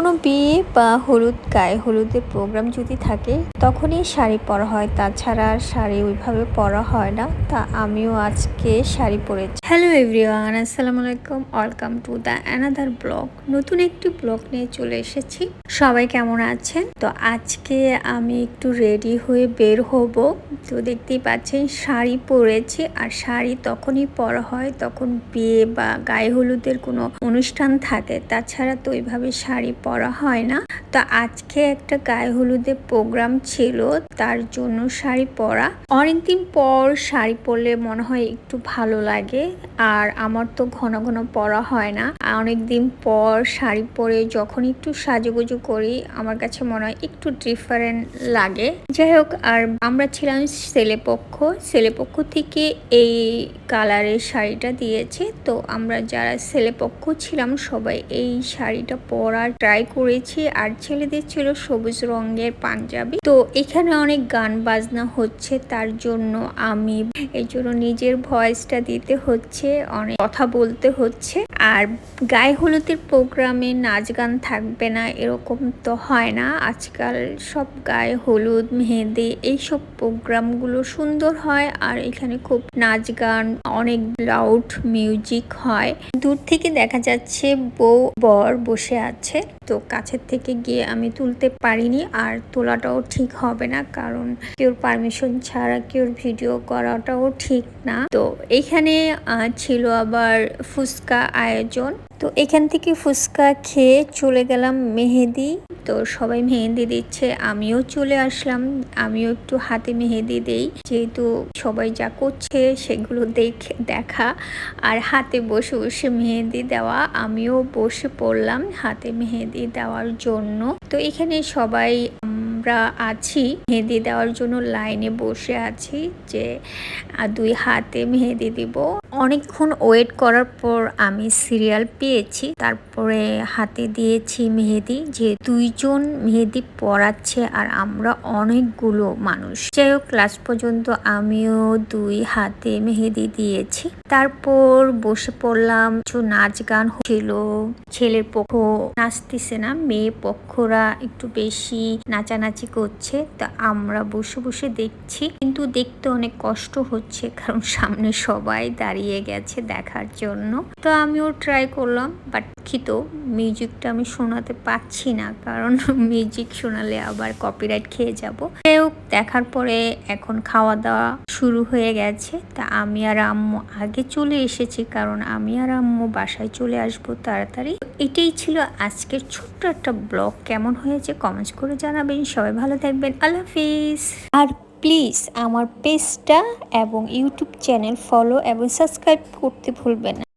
কোনো বিয়ে বা হলুদ গায়ে হলুদের প্রোগ্রাম যদি থাকে, তখনই শাড়ি পরা হয়। তাছাড়া আর শাড়ি ওইভাবে পরা হয় না। তা আমিও আজকে শাড়ি পরেছি। হ্যালো এভরিওয়ান আসসালামু আলাইকুম। Welcome to the another blog নতুন একটি ব্লগ নিয়ে চলে এসেছি। সবাই কেমন আছেন? তো আজকে আমি একটু রেডি হয়ে বের হব। তো দেখতেই পাচ্ছেন, শাড়ি পরেছি। আর শাড়ি তখনই পরা হয় তখন বিয়ে বা গায়ে হলুদের কোনো অনুষ্ঠান থাকে। তাছাড়া তো ওইভাবে শাড়ি পরা হয় না। তো আজকে একটা গায়ে হলুদের প্রোগ্রাম ছিল, তার জন্য শাড়ি পরা। অনেকদিন পর শাড়ি পরলে মনে হয় একটু ভালো লাগে, আর আমার তো ঘন ঘন পরা হয় না। অনেকদিন পর শাড়ি পরে যখন একটু সাজুগুজু করি, আমার কাছে মনে হয় একটু ডিফারেন্ট লাগে। যাই হোক, আর আমরা ছিলাম ছেলেপক্ষ। ছেলেপক্ষ থেকে এই কালারের শাড়িটা দিয়েছে। তো আমরা যারা ছেলেপক্ষ ছিলাম, সবাই এই শাড়িটা পরার ট্রাই করেছি। আর ছেলেদের ছিল সবুজ রঙের পাঞ্জাবি। তো এখানে অনেক গান বাজনা হচ্ছে, তার জন্য আমি এই জন্য নিজের ভয়েসটা দিতে হচ্ছে, অনেক কথা বলতে হচ্ছে। আর গায়ে হলুদের প্রোগ্রামে নাচ গান থাকবে না, এরকম তো হয় না। আজকাল সব গায়ে হলুদ মেহেদি এইসব প্রোগ্রামগুলো সুন্দর হয়। আর এখানে খুব নাচ গান, অনেক লাউড মিউজিক হয়। দূর থেকে দেখা যাচ্ছে বউ বর বসে আছে। তো কাছের থেকে গিয়ে আমি তুলতে পারিনি আর তোলাটাও ঠিক হবে না কারণ কেউ পারমিশন ছাড়া কেউর ভিডিও করাটাও ঠিক না। তো এখানে ছিল আবার ফুচকা আয়োজন। তো এখান থেকে ফুচকা খেয়ে চলে গেলাম মেহেদি তো সবাই মেহেন্দি দিচ্ছে, আমিও চলে আসলাম, আমিও একটু হাতে মেহেন্দি দেই। যেহেতু সবাই যা করছে সেগুলো দেখে দেখা, আর হাতে বসে বসে মেহেন্দি দেওয়া, আমিও বসে পড়লাম হাতে মেহেন্দি দেওয়ার জন্য। তো এখানে সবাই আমরা আছি, মেহেদি দেওয়ার জন্য লাইনে বসে আছি যে দুই হাতে মেহেদি দিব। অনেকক্ষণ ওয়েট করার পর আমি সিরিয়াল পেয়েছি, তারপরে হাতে দিয়েছি মেহেদি, যে দুইজন মেহেদি পড়াচ্ছে আর আমরা অনেকগুলো মানুষ। যাই হোক ক্লাস পর্যন্ত আমিও দুই হাতে মেহেদি দিয়েছি। তারপর বসে পড়লাম, কিছু নাচ গান ছিল ছেলের পক্ষ, নাচতেছে না, মেয়ে পক্ষরা একটু বেশি নাচানাচি করছে, তা আমরা বসে বসে দেখছি। কিন্তু দেখতে অনেক কষ্ট হচ্ছে, কারণ সামনে সবাই দাঁড়িয়ে গেছে দেখার জন্য। তো আমিও ট্রাই করলাম বাট খিত মিউজিকটা আমি শোনাতে পাচ্ছি না, কারণ মিউজিক শোনালে আবার কপিরাইট খেয়ে যাব। দেখার পরে এখন খাওয়া দাওয়া শুরু হয়ে গেছে। তা আমি আর আম্মু আগে চলে এসেছি, কারণ আমি আর আম্মু বাসায় চলে আসব তাড়াতাড়ি। এটাই ছিল আজকের ছোট্ট একটা ব্লগ। কেমন হয়েছে কমেন্টস করে জানাবেন। সবাই ভালো থাকবেন। আল্লাহ হাফিজ। আর প্লিজ আমার পেজটা এবং ইউটিউব চ্যানেল ফলো এবং সাবস্ক্রাইব করতে ভুলবেন না।